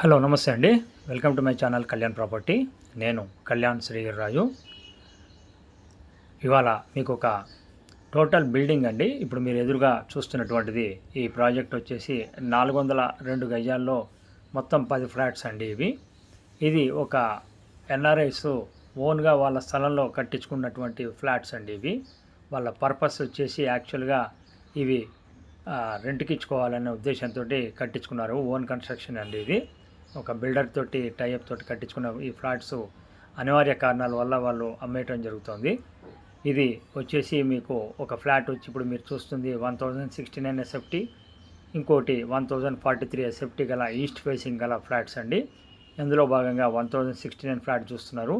Hello నమస్తే అండి. Welcome to my channel Kalyan property. నేను కళ్యాణ్ శ్రీరాజు ఇవాళ మీకు ఒక టోటల్ బిల్డింగ్ అండి. ఇప్పుడు మీరు ఎదురుగా చూస్తున్నటువంటిది ఈ ప్రాజెక్ట్ వచ్చేసి నాలుగు వందల రెండు గజాల్లో మొత్తం పది ఫ్లాట్స్ అండి ఇవి. ఇది ఒక ఎన్ఆర్ఐస్ ఓన్గా వాళ్ళ స్థలంలో కట్టించుకున్నటువంటి ఫ్లాట్స్ అండి ఇవి. వాళ్ళ పర్పస్ వచ్చేసి యాక్చువల్గా ఇవి రెంట్కి ఇచ్చుకోవాలనే ఉద్దేశంతో కట్టించుకున్నారు. ఓన్ కన్స్ట్రక్షన్ అండి ఇది. ఒక బిల్డర్ తోటి టైఅప్ తోటి కట్టించుకున్న ఈ ఫ్లాట్స్ అనివార్య కారణాల వల్ల వాళ్ళు అమ్మేయటం జరుగుతుంది. ఇది వచ్చేసి మీకు ఒక ఫ్లాట్ వచ్చి ఇప్పుడు మీరు చూస్తుంది one thousand sixty nine SFT ఇంకోటి one thousand forty three SFT గల ఈస్ట్ ఫేసింగ్ గల ఫ్లాట్స్ అండి. ఇందులో భాగంగా one thousand sixty nine flat చూస్తున్నారు.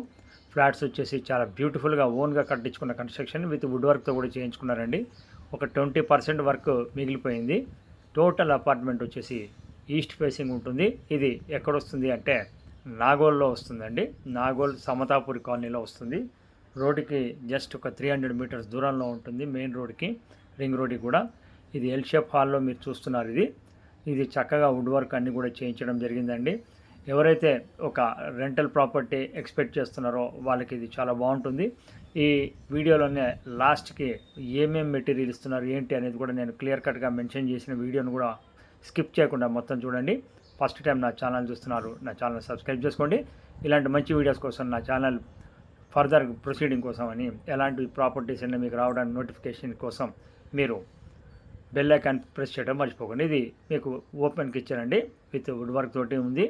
ఫ్లాట్స్ వచ్చేసి చాలా బ్యూటిఫుల్గా ఓన్గా కట్టించుకున్న కన్స్ట్రక్షన్ విత్ వుడ్ వర్క్తో కూడా చేయించుకున్నారండి. ఒక ట్వంటీ పర్సెంట్ వర్క్ మిగిలిపోయింది. టోటల్ అపార్ట్మెంట్ వచ్చేసి ఈస్ట్ ఫేసింగ్ ఉంటుంది. ఇది ఎక్కడ వస్తుంది అంటే నాగోల్లో వస్తుందండి. నాగోల్ సమతాపూరి కాలనీలో వస్తుంది. రోడ్డుకి జస్ట్ ఒక త్రీ హండ్రెడ్ మీటర్స్ దూరంలో ఉంటుంది. మెయిన్ రోడ్కి రింగ్ రోడ్కి కూడా. ఇది ఎల్ షేప్ హాల్లో మీరు చూస్తున్నారు ఇది. ఇది చక్కగా వుడ్ వర్క్ అన్నీ కూడా చేయించడం జరిగిందండి. ఎవరైతే ఒక రెంటల్ ప్రాపర్టీ ఎక్స్పెక్ట్ చేస్తున్నారో వాళ్ళకి ఇది చాలా బాగుంటుంది. ఈ వీడియోలోనే లాస్ట్కి ఏమేమి మెటీరియల్ ఇస్తున్నారు ఏంటి అనేది కూడా నేను క్లియర్ కట్గా మెన్షన్ చేసిన వీడియోను కూడా స్కిప్ చేయకుండా మొత్తం చూడండి. ఫస్ట్ టైం నా ఛానల్ చూస్తున్నారు నా ఛానల్ సబ్స్క్రైబ్ చేసుకోండి. ఇలాంటి మంచి వీడియోస్ కోసం నా ఛానల్ ఫర్దర్ ప్రొసీడింగ్ కోసం అని ఎలాంటి ప్రాపర్టీస్ అన్నీ మీకు రావడానికి నోటిఫికేషన్ కోసం మీరు బెల్ ఐకాన్ ప్రెస్ చేయడం మర్చిపోకండి. ఇది మీకు ఓపెన్కి ఇచ్చారండి విత్ వుడ్ వర్క్ తోటి ఉంది.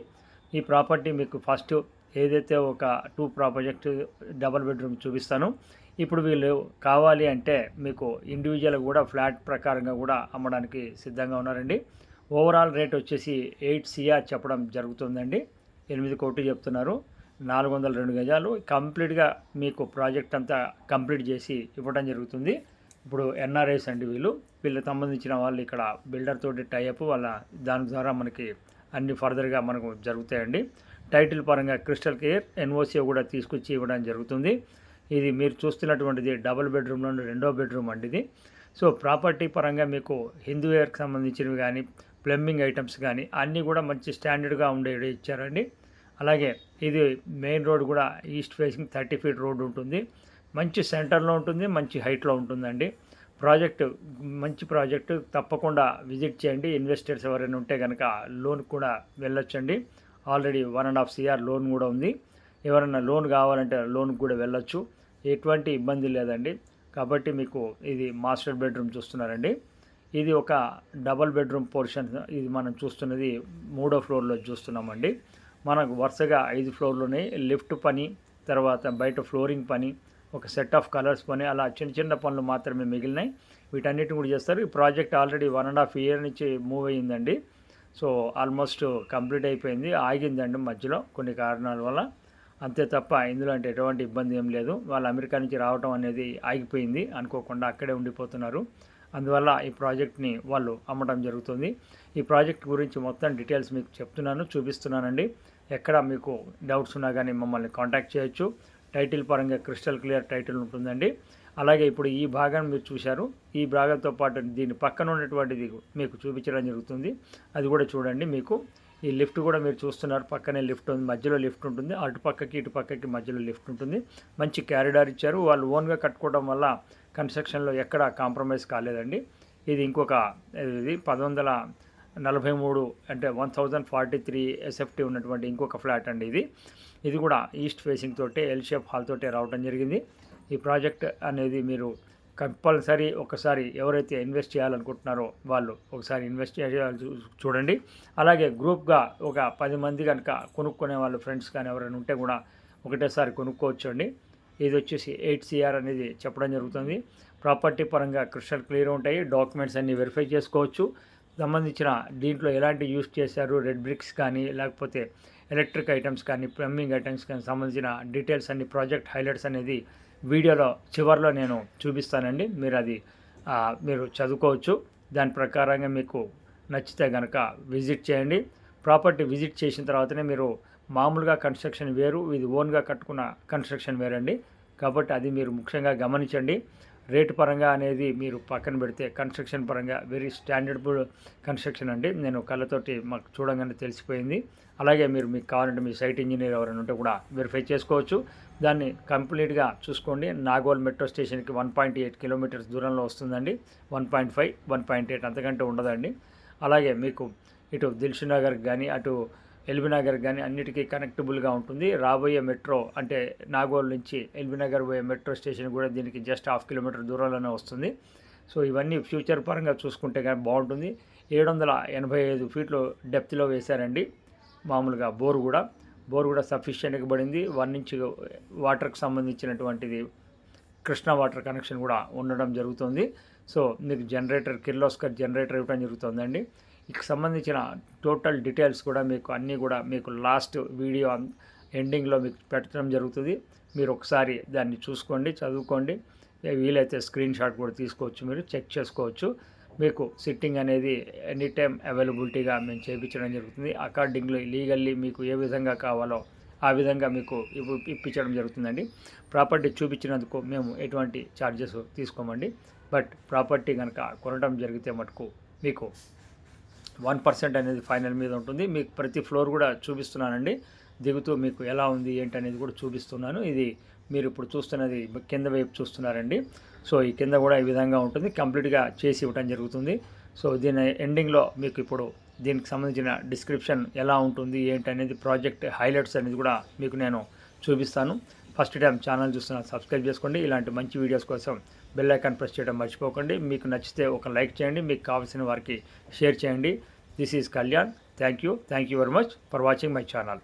ఈ ప్రాపర్టీ మీకు ఫస్ట్ ఏదైతే ఒక టూ ప్రాజెక్ట్ డబల్ బెడ్రూమ్ చూపిస్తాను. ఇప్పుడు వీళ్ళు కావాలి అంటే మీకు ఇండివిజువల్ కూడా ఫ్లాట్ ప్రకారంగా కూడా అమ్మడానికి సిద్ధంగా ఉన్నారండి. ఓవరాల్ రేట్ వచ్చేసి ఎయిట్ సిఆర్ చెప్పడం జరుగుతుందండి. ఎనిమిది కోట్లు చెప్తున్నారు. నాలుగు వందల రెండు గజాలు. కంప్లీట్గా మీకు ప్రాజెక్ట్ అంతా కంప్లీట్ చేసి ఇవ్వడం జరుగుతుంది. ఇప్పుడు ఎన్ఆర్ఐస్ అండి వీళ్ళు. వీళ్ళకి సంబంధించిన వాళ్ళు ఇక్కడ బిల్డర్ తోటి టైఅప్ వాళ్ళ దాని ద్వారా మనకి అన్ని ఫర్దర్గా మనకు జరుగుతాయండి. టైటిల్ పరంగా క్రిస్టల్ కేర్ ఎన్ఓసి కూడా తీసుకొచ్చి ఇవ్వడం జరుగుతుంది. ఇది మీరు చూస్తున్నటువంటిది డబుల్ బెడ్రూమ్లో రెండో బెడ్రూమ్ అండి ఇది. సో ప్రాపర్టీ పరంగా మీకు హిందూ వేర్కి సంబంధించినవి కానీ ప్లంబింగ్ ఐటమ్స్ కానీ అన్నీ కూడా మంచి స్టాండర్డ్గా ఉండేవి ఇచ్చారండి. అలాగే ఇది మెయిన్ రోడ్ కూడా east facing thirty feet road ఉంటుంది. మంచి సెంటర్లో ఉంటుంది మంచి హైట్లో ఉంటుందండి. ప్రాజెక్ట్ మంచి ప్రాజెక్ట్ తప్పకుండా విజిట్ చేయండి. ఇన్వెస్టర్స్ ఎవరైనా ఉంటే కనుక లోన్ కూడా వెళ్ళొచ్చండి. Already one and half CR loan కూడా ఉంది. ఎవరైనా లోన్ కావాలంటే లోన్ కూడా వెళ్ళొచ్చు. ఎటువంటి ఇబ్బంది లేదండి. కాబట్టి మీకు ఇది మాస్టర్ బెడ్రూమ్ చూస్తున్నారండి. ఇది ఒక డబల్ బెడ్రూమ్ పోర్షన్. ఇది మనం చూస్తున్నది మూడో ఫ్లోర్లో చూస్తున్నామండి. మనకు వరుసగా ఐదు ఫ్లోర్లోనే లిఫ్ట్ పని తర్వాత బయట ఫ్లోరింగ్ పని ఒక సెట్ ఆఫ్ కలర్స్ పని అలా చిన్న చిన్న పనులు మాత్రమే మిగిలినాయి. వీటన్నిటిని కూడా చేస్తారు. ఈ project already one and half year నుంచి మూవ్ అయ్యిందండి. సో ఆల్మోస్ట్ కంప్లీట్ అయిపోయింది ఆగిందండి మధ్యలో కొన్ని కారణాల వల్ల. అంతే తప్ప ఇందులో అంటే ఎటువంటి ఇబ్బంది ఏం లేదు. వాళ్ళు అమెరికా నుంచి రావటం అనేది ఆగిపోయింది. అనుకోకుండా అక్కడే ఉండిపోతున్నారు. అందువల్ల ఈ ప్రాజెక్ట్ని వాళ్ళు అమ్మడం జరుగుతుంది. ఈ ప్రాజెక్ట్ గురించి మొత్తం డీటెయిల్స్ మీకు చెప్తున్నాను చూపిస్తున్నానండి. ఎక్కడ మీకు డౌట్స్ ఉన్నా కానీ మమ్మల్ని కాంటాక్ట్ చేయొచ్చు. టైటిల్ పరంగా క్రిస్టల్ క్లియర్ టైటిల్ ఉంటుందండి. అలాగే ఇప్పుడు ఈ భాగాన్ని మీరు చూశారు. ఈ భాగంతో పాటు దీని పక్కన ఉన్నటువంటిది మీకు చూపించడం జరుగుతుంది. అది కూడా చూడండి మీకు. ఈ లిఫ్ట్ కూడా మీరు చూస్తున్నారు. పక్కనే లిఫ్ట్ ఉంది మధ్యలో లిఫ్ట్ ఉంటుంది. అటు పక్కకి ఇటు పక్కకి మధ్యలో లిఫ్ట్ ఉంటుంది. మంచి క్యారిడార్ ఇచ్చారు. వాళ్ళు ఓన్గా కట్టుకోవడం వల్ల కన్స్ట్రక్షన్లో ఎక్కడ కాంప్రమైజ్ కాలేదండి. ఇది ఇంకొక ఇది పదొందల నలభై మూడు అంటే one thousand forty three SFT ఉన్నటువంటి ఇంకొక ఫ్లాట్ అండి ఇది. ఇది కూడా ఈస్ట్ ఫేసింగ్ తోటే ఎల్ షేప్ హాల్ తోటే రావడం జరిగింది. ఈ ప్రాజెక్ట్ అనేది మీరు కంపల్సరీ ఒకసారి ఎవరైతే ఇన్వెస్ట్ చేయాలనుకుంటున్నారో వాళ్ళు ఒకసారి ఇన్వెస్ట్ చేయాలి చూ- చూడండి. అలాగే గ్రూప్గా ఒక పది మంది కనుక కొనుక్కునే వాళ్ళు ఫ్రెండ్స్ కానీ ఎవరైనా ఉంటే కూడా ఒకటేసారి కొనుక్కోవచ్చు అండి ఇది వచ్చేసి ఎయిట్ సిఆర్ అనేది చెప్పడం జరుగుతుంది. ప్రాపర్టీ పరంగా క్రిస్టల్ క్లియర్ ఉంటాయి. డాక్యుమెంట్స్ అన్ని వెరిఫై చేసుకోవచ్చు. సంబంధించిన దీంట్లో ఎలాంటి యూస్ చేశారు? రెడ్ బ్రిక్స్ కానీ లేకపోతే ఎలక్ట్రిక్ ఐటమ్స్ కానీ ప్లంబింగ్ ఐటమ్స్ కానీ సంబంధించిన డీటెయిల్స్ అన్ని ప్రాజెక్ట్ హైలైట్స్ అనేది వీడియోలో చివరిలో నేను చూపిస్తానండి. మీరు అది మీరు చదువుకోవచ్చు. దాని ప్రకారంగా మీకు నచ్చితే కనుక విజిట్ చేయండి. ప్రాపర్టీ విజిట్ చేసిన తర్వాతనే మీరు మామూలుగా కన్స్ట్రక్షన్ వేరు ఇది ఓన్గా కట్టుకున్న కన్స్ట్రక్షన్ వేరండి. కాబట్టి అది మీరు ముఖ్యంగా గమనించండి. రేటు పరంగా అనేది మీరు పక్కన పెడితే కన్స్ట్రక్షన్ పరంగా వెరీ స్టాండర్డ్ కన్స్ట్రక్షన్ అండి. నేను కళ్ళతోటి మాకు చూడంగానే తెలిసిపోయింది. అలాగే మీరు మీకు కావాలంటే మీ సైట్ ఇంజనీర్ ఎవరైనా ఉంటే కూడా వెరిఫై చేసుకోవచ్చు. దాన్ని కంప్లీట్గా చూసుకోండి. నాగోల్ మెట్రో స్టేషన్కి వన్ పాయింట్ ఎయిట్ కిలోమీటర్స్ దూరంలో వస్తుందండి. One point five one point eight అంతకంటే ఉండదండి. అలాగే మీకు ఇటు దిల్షు నగర్ కానీ అటు ఎల్బీనగర్ కానీ అన్నిటికీ కనెక్టబుల్గా ఉంటుంది. రాబోయే మెట్రో అంటే నాగోల్ నుంచి ఎల్బీనగర్ పోయే మెట్రో స్టేషన్ కూడా దీనికి జస్ట్ హాఫ్ కిలోమీటర్ దూరంలోనే వస్తుంది. సో ఇవన్నీ ఫ్యూచర్ పరంగా చూసుకుంటే కానీ బాగుంటుంది. ఏడు వందల ఎనభై ఐదు ఫీట్లు డెప్త్లో వేశారండి. మామూలుగా బోర్ కూడా. బోర్ కూడా సఫిషియెంట్గా పడింది. వన్ నుంచి వాటర్కి సంబంధించినటువంటిది కృష్ణా వాటర్ కనెక్షన్ కూడా ఉండడం జరుగుతుంది. సో మీకు జనరేటర్ కిర్లోస్కర్ జనరేటర్ ఇవ్వడం జరుగుతుందండి. సంబంధించిన టోటల్ డీటెయిల్స్ కూడా మీకు అన్నీ కూడా మీకు లాస్ట్ వీడియో ఎండింగ్లో మీకు పెట్టడం జరుగుతుంది. మీరు ఒకసారి దాన్ని చూసుకోండి చదువుకోండి. వీలైతే స్క్రీన్ షాట్ కూడా తీసుకోవచ్చు మీరు చెక్ చేసుకోవచ్చు. మీకు సిట్టింగ్ అనేది ఎనీ టైం అవైలబిలిటీగా మేము చేయించడం జరుగుతుంది. అకార్డింగ్లీ లీగల్లీ మీకు ఏ విధంగా కావాలో ఆ విధంగా మీకు ఇప్పించడం జరుగుతుందండి. ప్రాపర్టీ చూపించినందుకు మేము ఎటువంటి ఛార్జెస్ తీసుకోమండి. బట్ ప్రాపర్టీ కనుక కొనడం జరిగితే మటుకు మీకు వన్ పర్సెంట్ అనేది ఫైనల్ మీద ఉంటుంది. మీకు ప్రతి ఫ్లోర్ కూడా చూపిస్తున్నానండి. దిగుతూ మీకు ఎలా ఉంది ఏంటి అనేది కూడా చూపిస్తున్నాను. ఇది మీరు ఇప్పుడు చూస్తున్నది కింద వైపు చూస్తున్నారండి. సో ఈ కింద కూడా ఈ విధంగా ఉంటుంది. కంప్లీట్గా చేసి ఇవ్వటం జరుగుతుంది. సో దీని ఎండింగ్లో మీకు ఇప్పుడు దీనికి సంబంధించిన డిస్క్రిప్షన్ ఎలా ఉంటుంది ఏంటి అనేది ప్రాజెక్ట్ హైలైట్స్ అనేది కూడా మీకు నేను చూపిస్తాను. ఫస్ట్ టైం ఛానల్ చూస్తున్న సబ్స్క్రైబ్ చేసుకోండి. ఇలాంటి మంచి వీడియోస్ కోసం బెల్ ఐకాన్ ప్రెస్ చేయడం మర్చిపోకండి. మీకు నచ్చితే ఒక లైక్ చేయండి. మీకు కావాల్సిన వారికి షేర్ చేయండి. This is Kalyan. Thank you. Thank you very much for watching my channel.